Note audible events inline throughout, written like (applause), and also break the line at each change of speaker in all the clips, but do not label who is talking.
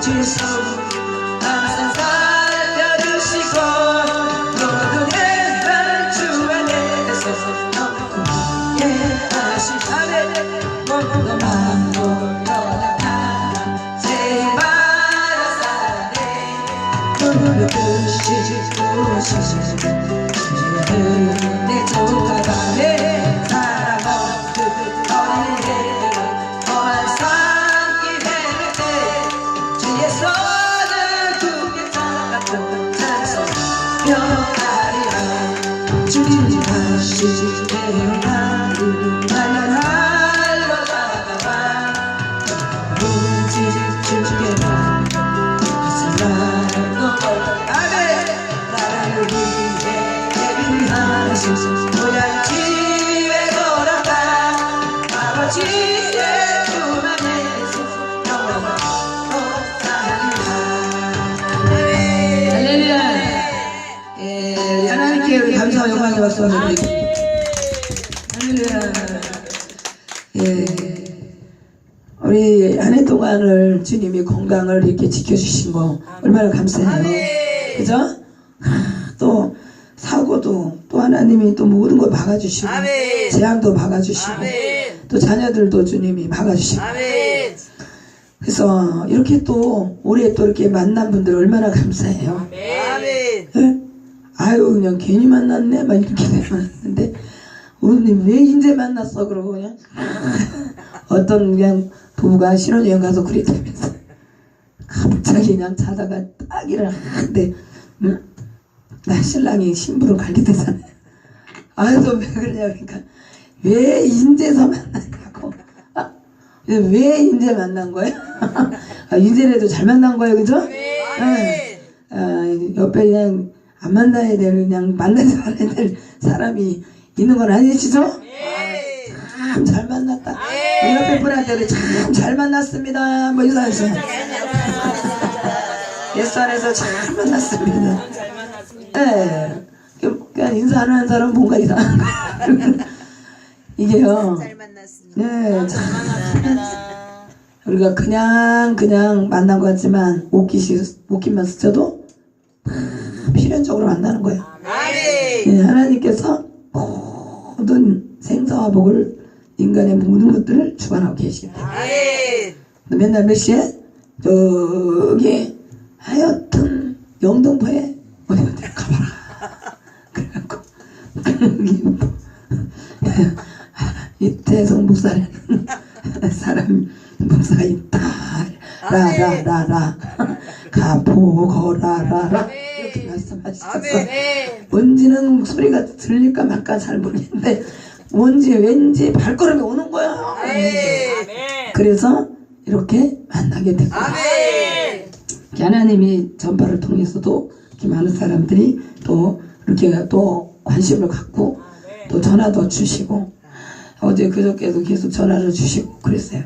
질서 항상 살펴주시고 모두의 단추 안에 영광의 박수 한번 드립니다 할렐루야 예, 우리 한 해 동안을 주님이 건강을 이렇게 지켜주신 거 얼마나 감사해요. 그죠? 하, 또 사고도 또 하나님이 또 모든 걸 막아주시고
아멘.
재앙도 막아주시고
아멘.
또 자녀들도 주님이 막아주시고
아멘.
그래서 이렇게 또 올해 또 이렇게 만난 분들 얼마나 감사해요.
아멘.
예? 아유 그냥 괜히 만났네 막 이렇게 (laughs) 만났는데 우리 왜 인제 만났어 그러고 그냥 (laughs) 어떤 그냥 부부가 신혼여행 가서 그랬다면서 (laughs) 갑자기 그냥 자다가 딱 일어났는데 응? 나 신랑이 신부를 갈기대잖아요 아유 왜 그러냐 그러니까 왜 인제서 만났냐고 아, 왜 인제 만난 거야? 아, 인제라도 잘 만난 거예요 그죠? 예. 아, 옆에 그냥 안 만나야 될 그냥 만나지 말아야 될 사람이 있는 건 아니시죠? 참잘 만났다. 우리 옆에 분한테 참잘 만났습니다. 뭐 인사하세요. 예수 안에서 잘 만났습니다. 예. 그냥 인사 안 하는 사람은 뭔가 이상한 거야. 이게요.
잘 만났습니다.
네, 참. 우리가 그냥 그냥 만난 것 같지만 옷깃이 옷깃만 스쳐도 필연적으로 만나는 거예요. 예, 하나님께서 모든 생사와 복을 인간의 모든 것들을 주관하고.
아멘.
맨날 몇 시에 저기 하여튼 영등포에 어디 어디 가봐라. (laughs) 그래갖고 뭐 이태성 목사라는 (laughs) 사람 목사가 있다. 라라라라 말씀하셨어.
아멘.
뭔지는 소리가 들릴까 말까 잘 모르겠는데 뭔지 왠지 발걸음이 오는 거야.
아멘.
그래서 이렇게 만나게 됐고
아멘.
하나님이 전파를 통해서도 이렇게 많은 사람들이 또 이렇게 또 관심을 갖고 또 전화도 주시고 어제 그저께도 계속 전화를 주시고 그랬어요.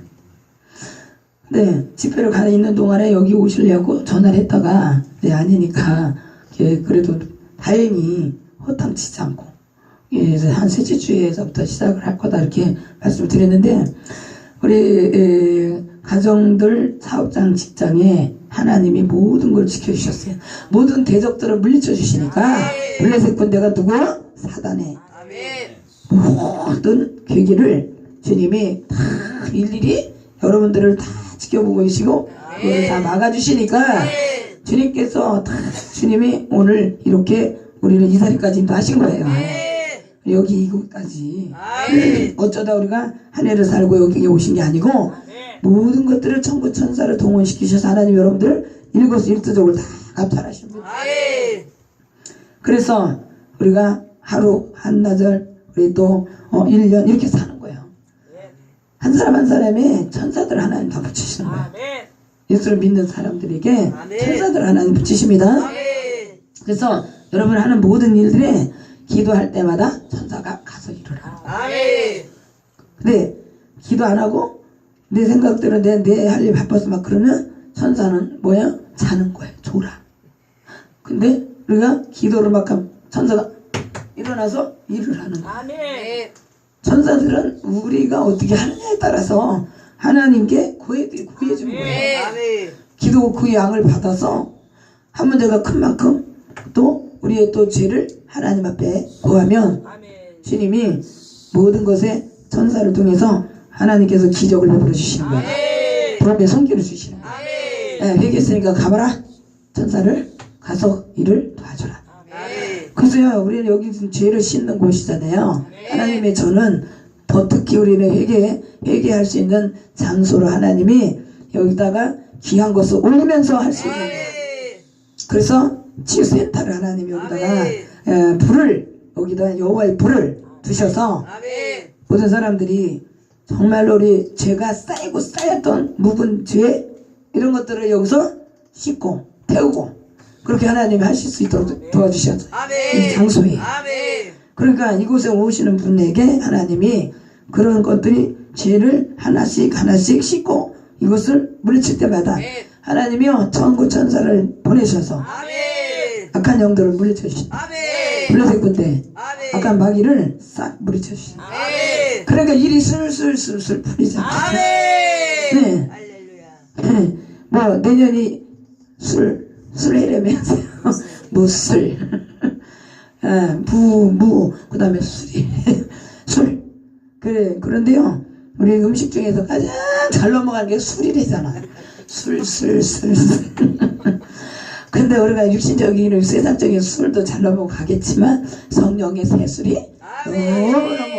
네, 집회를 가 있는 동안에 여기 오시려고 전화를 했다가 네, 아니니까 예, 그래도 다행히 허탕치지 않고 예, 한 셋째 주에서부터 시작을 할 거다 이렇게 말씀을 드렸는데 우리 에, 가정들 사업장 직장에 하나님이 모든 걸 지켜주셨어요. 모든 대적들을 물리쳐 주시니까 블레셋 군대가 누구? 사단에. 모든 계기를 주님이 다 일일이 여러분들을 다 지켜보고 계시고 그걸 다 막아주시니까 주님께서 다 (laughs) 주님이 오늘 이렇게 우리를 이 자리까지 인도하신 거예요. 여기 이곳까지. 어쩌다 우리가 한 해를 살고 여기 오신 게 아니고 모든 것들을 천부 천사를 동원시키셔서 하나님 여러분들 일거수일투족을 다 감찰하십니다.
아멘.
그래서 우리가 하루 한나절 우리 또 어, 1년 이렇게 사는 거예요. 한 사람 한 사람의 천사들 하나님 다 붙이시는 거예요. 예수를 믿는 사람들에게. 천사들 하나님 붙이십니다. 그래서 여러분 하는 모든 일들에 기도할 때마다 천사가 가서 이루라.
아멘.
근데 기도 안 하고 내 생각대로 내 내 할 일 바빠서 막 그러면 천사는 뭐야? 자는 거야. 졸아. 근데 우리가 기도를 막 하면 천사가 일어나서 일을 하는 거야. 천사들은 우리가 어떻게 하느냐에 따라서 하나님께 구해 구해주는 거예요. 기도 그 양을 받아서 한 문제가 큰 만큼 또 우리의 또 죄를 하나님 앞에 구하면. 주님이 모든 것에 천사를 통해서 하나님께서 기적을 베풀어 주시는 거예요. 그럼에 손길을 주시는 거예요. 예, 회개했으니까 가봐라. 천사를 가서 일을 도와줘라. 그래서요, 우리는 여기 지금 죄를 씻는 곳이잖아요. 하나님의 저는 더 특히 우리는 회개, 회개할 수 있는 장소로 하나님이 여기다가 귀한 것을 올리면서 할 수 있는 거예요. 그래서 치유센터를 하나님이 여기다가 예, 불을 여기다 여호와의 불을 두셔서
아멘.
모든 사람들이 정말로 우리 죄가 쌓이고 쌓였던 묵은 죄 이런 것들을 여기서 씻고 태우고 그렇게 하나님이 하실 수 있도록 도와주셨어요. 이
아멘.
장소에.
아멘.
그러니까 이곳에 오시는 분에게 하나님이 그런 것들이 죄를 하나씩 하나씩 씻고 이것을 물리칠 때마다 하나님이요 천구 천사를 보내셔서
아멘.
악한 영들을 물리쳐 주시.
아멘.
블레셋 군대
아멘.
악한 마귀를 싹 물리쳐 주시.
아멘.
그러니까 일이 술술술술 풀리잖아.
아멘.
네.
할렐루야.
뭐 내년이 술 술해라면서요. 무술. (laughs) (laughs) 아, 부무 그다음에 술이 (laughs) 술. 그래 그런데요. 우리 음식 중에서 가장 잘 넘어가는 게 술이래잖아. 술, 술, 술, 술. (laughs) 근데 우리가 육신적인 세상적인 술도 잘 넘어가겠지만 성령의 새술이. 너무너무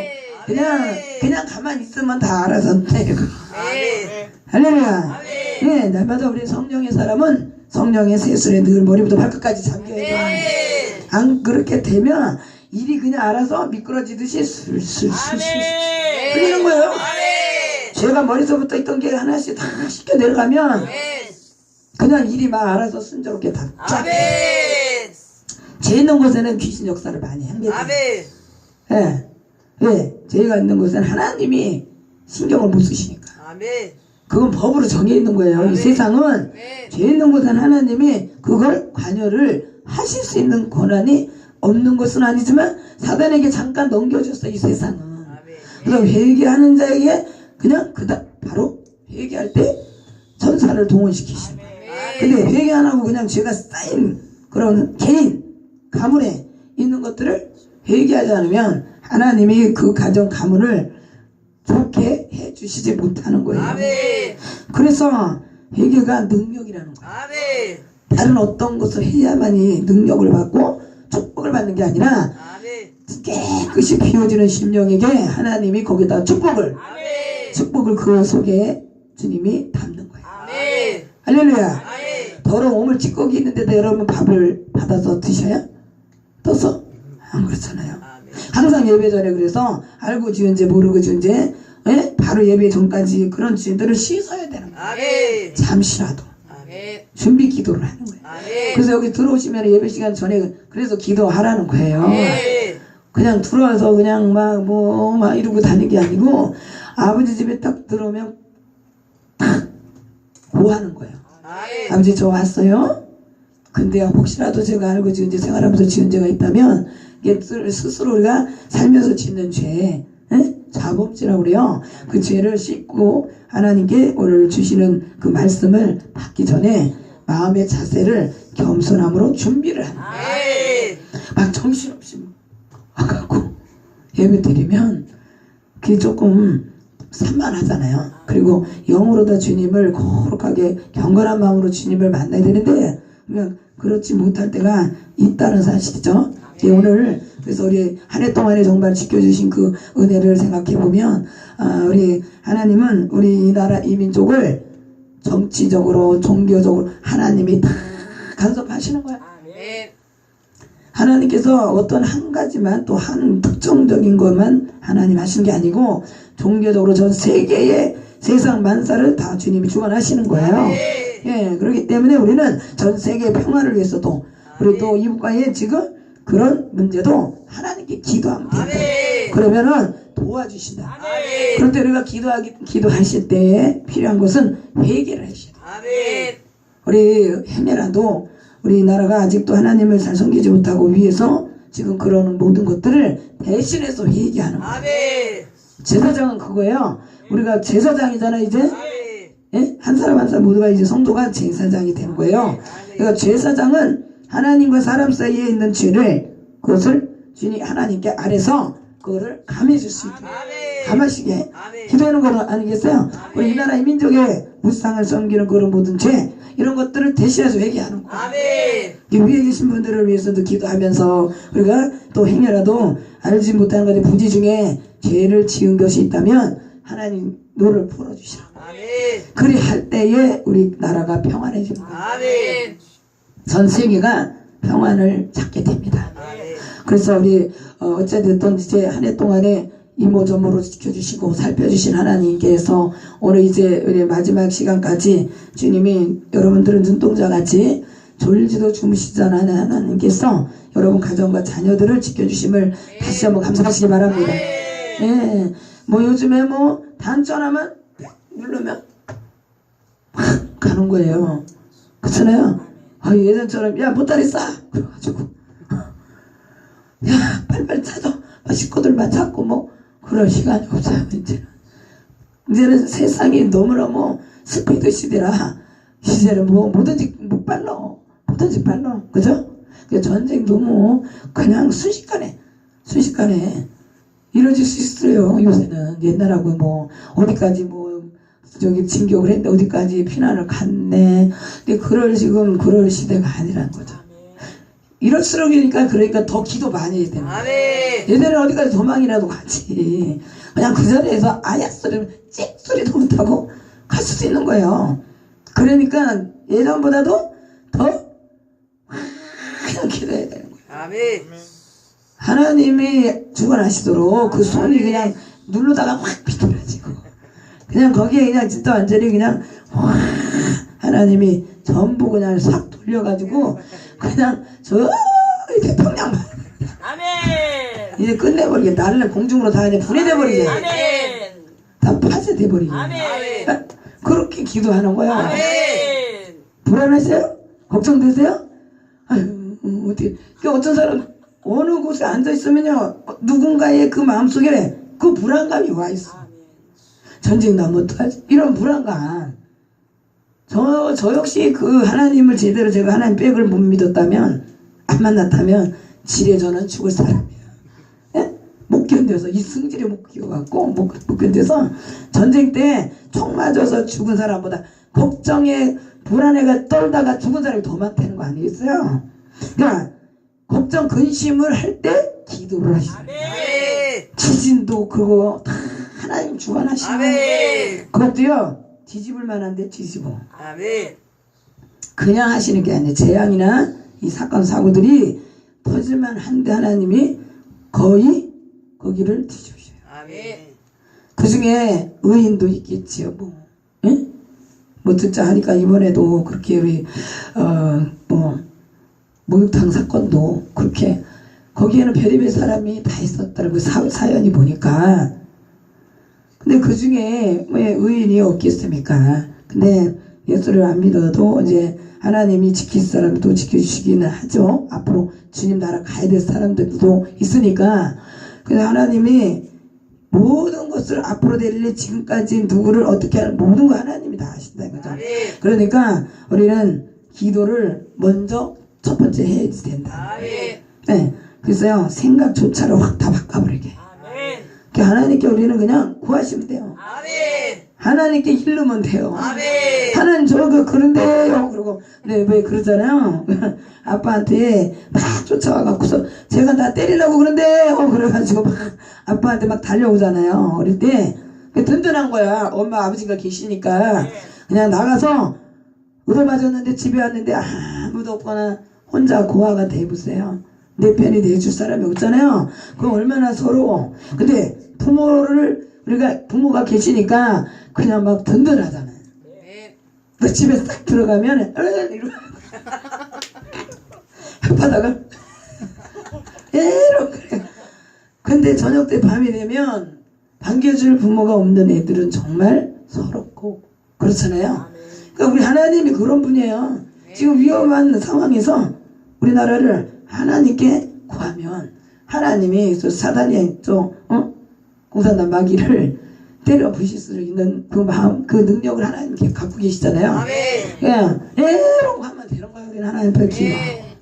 그냥 그냥 가만히 있으면 다 알아서 되고. 할렐루야. 예, 날마다 우리 성령의 사람은 성령의 세술에 늘 머리부터 발끝까지 잠겨야 돼. 안 그렇게 되면 일이 그냥 알아서 미끄러지듯이 술술술술. 풀리는 거예요.
아멘.
죄가 머릿속부터 있던 게 하나씩 다 씻겨 내려가면. 그냥 일이 막 알아서 순조롭게 다 쫙. 죄 있는 곳에는 귀신 역사를 많이 합니다.
아멘.
예, 예, 죄가 있는 곳에는 하나님이 신경을 못 쓰시니까.
아멘.
그건 법으로 정해 있는 거예요. 이
아멘.
세상은
네.
죄 있는 곳은 하나님이 그걸 관여를 하실 수 있는 권한이 없는 것은 아니지만 사단에게 잠깐 넘겨줬어 이 세상은.
아멘.
그래서 회개하는 자에게 그냥 그다 바로 회개할 때 천사를 동원시키시는 거예요. 근데 회개 안 하고 그냥 죄가 쌓인 그런 개인 가문에 있는 것들을 회개하지 않으면 하나님이 그 가정 가문을 좋게 해주시지 못하는 거예요.
아멘.
그래서 회개가 능력이라는 거예요.
아멘.
다른 어떤 것을 해야만이 능력을 받고 축복을 받는 게 아니라. 깨끗이 비워지는 심령에게 하나님이 거기다 축복을. 축복을 그 속에 주님이 담는 거예요.
아멘.
할렐루야. 더러운 오물 찌꺼기 있는데도 여러분 밥을 받아서 드셔요? 떠서? 안 그렇잖아요. 항상 예배 전에 그래서 알고 지은 죄 모르고 지은 죄 예? 바로 예배 전까지 그런 죄들을 씻어야 되는 거예요. 잠시라도. 준비 기도를 하는 거예요.
아멘.
그래서 여기 들어오시면 예배 시간 전에 그래서 기도하라는 거예요.
아멘.
그냥 들어와서 그냥 막 뭐막 이러고 다니는 게 아니고 아버지 집에 딱 들어오면 탁 고하는 거예요.
아멘.
아버지 저 왔어요. 근데 혹시라도 제가 알고 지은 죄 생활하면서 지은 죄가 있다면 이게 스스로 우리가 살면서 짓는 죄 예? 자범죄라고 그래요. 그 죄를 씻고 하나님께 오늘 주시는 그 말씀을 받기 전에 마음의 자세를 겸손함으로 준비를.
아멘.
막 정신없이 와갖고 예배 드리면 그게 조금 산만하잖아요. 그리고 영으로 다 주님을 거룩하게 경건한 마음으로 주님을 만나야 되는데 그냥 그렇지 못할 때가 있다는 사실이죠. 예, 오늘 그래서 우리 한 해 동안에 정말 지켜주신 그 은혜를 생각해 보면 아, 우리 하나님은 우리 이 나라 이 민족을 정치적으로 종교적으로 하나님이 다 (laughs) 간섭하시는 거야. 하나님께서 어떤 한 가지만 또 한 특정적인 것만 하나님 하시는 게 아니고 종교적으로 전 세계의 세상 만사를 다 주님이 주관하시는 거예요. 예, 그렇기 때문에 우리는 전 세계 평화를 위해서도 우리 또 이북과의 지금 그런 문제도 하나님께 기도하면 돼요. 그러면은 도와주신다.
아멘.
그런데 우리가 기도하기, 기도하실 때 필요한 것은 회개를 하셔야 돼요.
아멘.
우리 헤메라도 우리나라가 아직도 하나님을 잘 섬기지 못하고 위해서 지금 그러는 모든 것들을 대신해서 회개하는 거예요.
아멘.
제사장은 그거예요. 우리가 제사장이잖아 이제. 예? 한 사람 한 사람 모두가 이제 성도가 제사장이 되는 거예요. 그러니까 제사장은 하나님과 사람 사이에 있는 죄를 그것을 주님 하나님께 아래서 그거를 감해 줄 수 있게. 감하시게. 기도하는 거 아니겠어요? 우리 이 나라의 민족의 우상을 섬기는 그런 모든 죄 이런 것들을 대신해서 회개하는 거.
아멘.
이 위에 계신 분들을 위해서도 기도하면서 우리가 또 행여라도 알지 못하는 것의 부지 중에 죄를 지은 것이 있다면 하나님 너를 풀어주시라.
아멘.
그리 할 때에 우리 나라가 평안해집니다.
아멘.
전 세계가 평안을 찾게 됩니다. 그래서 우리 어, 어찌됐든 이제 한 해 동안에 이모저모로 지켜주시고 살펴주신 하나님께서 오늘 이제 우리 마지막 시간까지 주님이 여러분들은 눈동자 같이 졸지도 주무시잖아 하는 하나님께서 여러분 가정과 자녀들을 지켜주심을 다시 한번 감사하시기 바랍니다. 예, 뭐 요즘에 뭐 단전 하면 누르면 확 (laughs) 가는 거예요. 그렇잖아요. 아, 예전처럼 야 보따리 싸! 그래가지고. (laughs) 야 빨리빨리 찾아. 막 식구들만 찾고 뭐. 그럴 시간이 없어요 이제는 이제는 세상이 너무너무 스피드 시대라. 이제는 뭐 뭐든지 뭐 빨라. 뭐든지 빨라. 그죠? 그 전쟁 너무 그냥 순식간에 순식간에 이루어질 수 있어요 요새는. 옛날하고 뭐 어디까지 뭐 저기 진격을 했는데 어디까지 피난을 갔네 근데 그럴 지금 그럴 시대가 아니라는 거죠 이럴수록이니까 그러니까 더 기도 많이 해야 되는 거예요
아멘.
예전에 어디까지 도망이라도 가지. 그냥 그 자리에서 아야 소리를 짹 소리도 못하고 갈 수도 있는 거예요. 그러니까 예전보다도 더 기도해야 되는 거예요.
아멘.
하나님이 주관하시도록 그 손이 그냥 누르다가 확 비틀어지고 그냥 거기에 그냥 진짜 완전히 그냥 확 하나님이 전부 그냥 싹 돌려가지고 그냥 저 태평양
아멘.
이제 끝내버리게 나를 공중으로 다 이제 분해돼 버리게
아멘.
다 파쇄돼 버리게
아멘.
그렇게 기도하는 거야
아멘.
불안하세요? 걱정되세요? 아유 음, 어떻게 그 어떤 사람 어느 곳에 앉아 있으면요 누군가의 그 마음속에 그 불안감이 와 있어 전쟁 나면 어떡하지? 이런 불안감 저, 저 역시 그 하나님을 제대로 제가 하나님 백을 못 믿었다면 안 만났다면 지레 저는 죽을 사람이에요 예? 못 견뎌서 이 승질에 못 끼워갖고 못, 못 견뎌서 전쟁 때 총 맞아서 죽은 사람보다 걱정에 불안해가 떨다가 죽은 사람이 더 많다는 거 아니겠어요? 그러니까 걱정 근심을 할 때 기도를 하시는 거예요. 지진도 그거 다 하나님 주관하시는. 그것도요 뒤집을 만한데 뒤집어
아멘.
그냥 하시는 게 아니에요 재앙이나 이 사건 사고들이 터질만 한데 하나님이 거의 거기를 뒤집으셔요
아멘.
그 중에 의인도 있겠지요, 뭐. 예? 뭐 듣자 하니까 이번에도 그렇게 우리, 어, 뭐, 목욕탕 사건도 그렇게, 거기에는 별의별 사람이 다 있었더라고요, 사, 사연이 보니까. 근데 그 중에 왜 의인이 없겠습니까? 근데 예수를 안 믿어도 이제 하나님이 지킬 사람도 지켜주시기는 하죠. 앞으로 주님 나라 가야 될 사람들도 있으니까. 근데 하나님이 모든 것을 앞으로 될 일, 지금까지 누구를 어떻게 하는 모든 거 하나님이 다 아신다 이거죠.
아멘.
그러니까 우리는 기도를 먼저 첫 번째 해야 된다.
아멘.
네. 그래서요 생각조차를 확 다 바꿔버리게. 그 하나님께 우리는 그냥 구하시면 돼요.
아멘.
하나님께 hil르면 돼요.
아멘.
하나님 저거 그런데요. 그러고 근데 왜 그러잖아요. (laughs) 아빠한테 막 쫓아와갖고서 제가 나 때리려고 그런데요. 그래가지고 막 아빠한테 막 달려오잖아요. 어릴 때 든든한 거야. 엄마 아버지가 계시니까 그냥 나가서 얻어맞았는데 집에 왔는데 아무도 없거나 혼자 고아가 돼보세요. 내 편이 돼줄 사람이 없잖아요. 그럼 얼마나 서러워. 근데 부모를 우리가 부모가 계시니까 그냥 막 든든하잖아요.
아멘.
너 집에 딱 들어가면 (laughs) 혓바닥을 에러 그래. 근데 저녁 때 밤이 되면 반겨줄 부모가 없는 애들은 정말 서럽고 그렇잖아요. 그러니까 우리 하나님이 그런 분이에요. 지금 위험한 상황에서 우리나라를 하나님께 구하면 하나님이 저 사단이 저 어? 공산당 마귀를 (laughs) 때려 부실 수 있는 그 마음, 그 능력을 하나님께 갖고 계시잖아요.
아멘.
그냥 에라고 하면 되는 거예요. 우리는 하나님 뵙기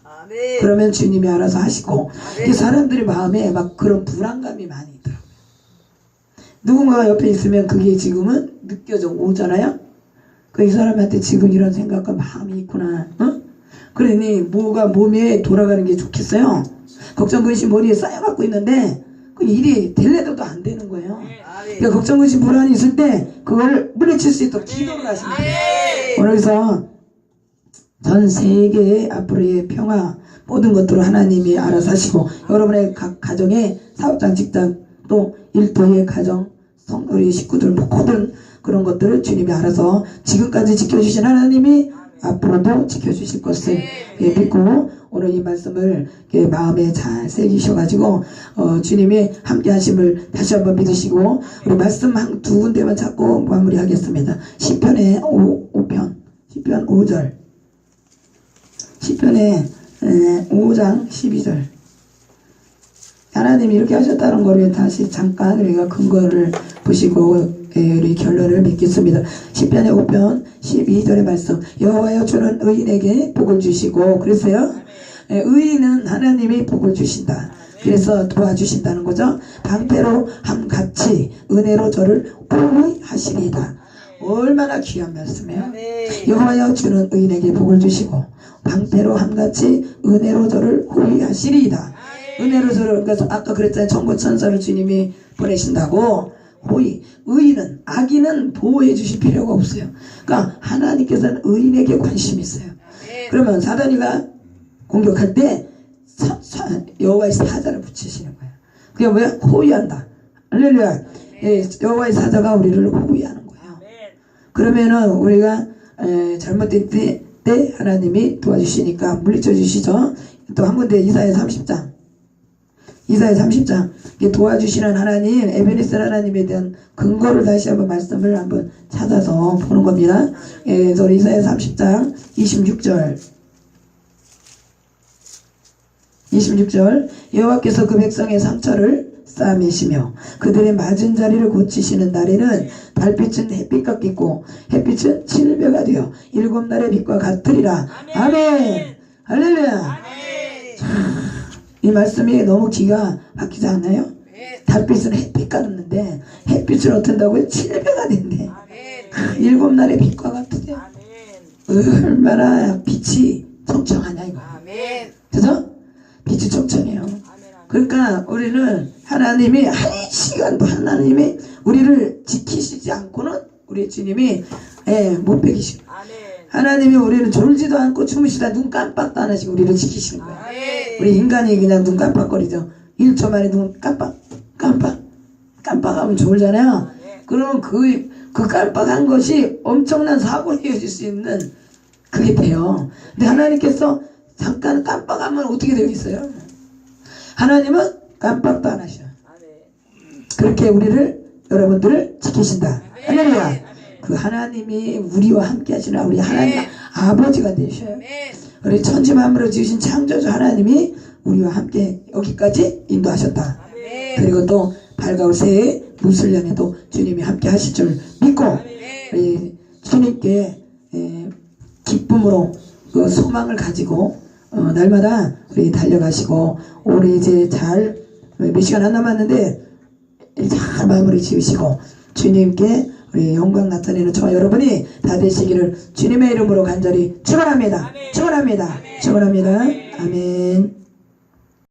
아멘.
그러면 주님이 알아서 하시고 이 사람들의 마음에 막 그런 불안감이 많이 있더라고요. 누군가가 옆에 있으면 그게 지금은 느껴져 오잖아요. 그 이 사람한테 지금 이런 생각과 마음이 있구나. 어? 그러니 뭐가 몸에 돌아가는 게 좋겠어요. 걱정 근심 머리에 쌓여갖고 있는데 그 일이 될래도 안 되는 거예요.
아멘.
그러니까 걱정 근심 불안이 있을 때 그걸 물리칠 수 있도록 기도를 하시면 돼요.
아멘.
그래서 전 세계의 앞으로의 평화 모든 것들을 하나님이 알아서 하시고 여러분의 각 가정의 사업장 직장 또 일터의 가정 성 우리 식구들 모든 그런 것들을 주님이 알아서 지금까지 지켜주신 하나님이 앞으로도 지켜주실 것을 예, 믿고 오늘 이 말씀을 예, 마음에 잘 새기셔가지고 어, 주님이 함께 하심을 다시 한번 믿으시고 우리 말씀 한 두 군데만 찾고 마무리하겠습니다. 시편의 5, 5편 시편 5절 시편의 5장 12절 하나님이 이렇게 하셨다는 거를 다시 잠깐 우리가 근거를 보시고 예, 우리 결론을 맺겠습니다. 시편의 5편 12절의 말씀 여호와여 주는 의인에게 복을 주시고 그랬어요. 예, 의인은 하나님이 복을 주신다. 그래서 도와주신다는 거죠. 방패로 함같이 은혜로 저를 보호하시리이다. 얼마나 귀한 말씀이에요.
아멘.
여호와여 주는 의인에게 복을 주시고 방패로 함같이 은혜로 저를 호위하시리이다. 은혜로 저를 그래서 아까 그랬잖아요. 천국 천사를 주님이 보내신다고 호위 의인은 악인은 보호해 주실 필요가 없어요. 그러니까 하나님께서는 의인에게 관심이 있어요. 그러면 사단이가 공격할 때 여호와의 사자를 붙이시는 거예요. 그게 뭐야? 호위한다. 할렐루야. 예, 여호와의 사자가 우리를 호위하는 거예요. 그러면은 우리가 에, 잘못될 때, 때 하나님이 도와주시니까 물리쳐 주시죠. 또 한 군데 이사야 30장. 이사야 30장. 이게 도와주시는 하나님, 에베네스 하나님에 대한 근거를 다시 한번 말씀을 한번 찾아서 보는 겁니다. 예, 그래서 이사야 30장 26절. 26절 여호와께서 그 백성의 상처를 싸매시며 그들의 맞은 자리를 고치시는 날에는 달빛은 햇빛 같겠고 햇빛은 칠배가 되어 일곱 날의 빛과 같으리라 아멘 할렐루야 이 말씀이 너무 기가 막히지 않나요? 달빛은 햇빛 같는데 햇빛을 어떤다고요? 칠배가 된대 일곱 날의 빛과 같으대 얼마나 빛이 청청하냐 이거
아멘.
그 청청해요. 그러니까 우리는 하나님이 한 시간도 하나님이 우리를 지키시지 않고는 우리 주님이 예, 못
아멘.
하나님이 우리를 졸지도 않고 주무시다 눈 깜빡도 안 하시고 우리를 지키시는 거예요. 우리 인간이 그냥 눈 깜빡거리죠. 1초 만에 눈 깜빡 깜빡 깜빡하면 졸잖아요. 그러면 그, 그 깜빡한 것이 엄청난 사고를 이어질 수 있는 그게 돼요. 근데 하나님께서 잠깐 깜빡하면 어떻게 되겠어요? 하나님은 깜빡도 안 하셔. 그렇게 우리를 여러분들을 지키신다. 할렐루야. 그 하나님이 우리와 함께 하시는 우리 하나님 아버지가 되셔요. 우리 천지 만물을 지으신 창조주 하나님이 우리와 함께 여기까지 인도하셨다. 그리고 또 밝아올 새해 무술년에도 주님이 함께 하실 줄 믿고 우리 주님께 에, 기쁨으로 그 소망을 가지고 어, 날마다 우리 달려가시고 올해 이제 잘 몇 시간 안 남았는데 잘 마무리 지으시고 주님께 우리 영광 나타내는 저와 여러분이 다 되시기를 주님의 이름으로 간절히 축원합니다. 축원합니다. 축원합니다. 아멘.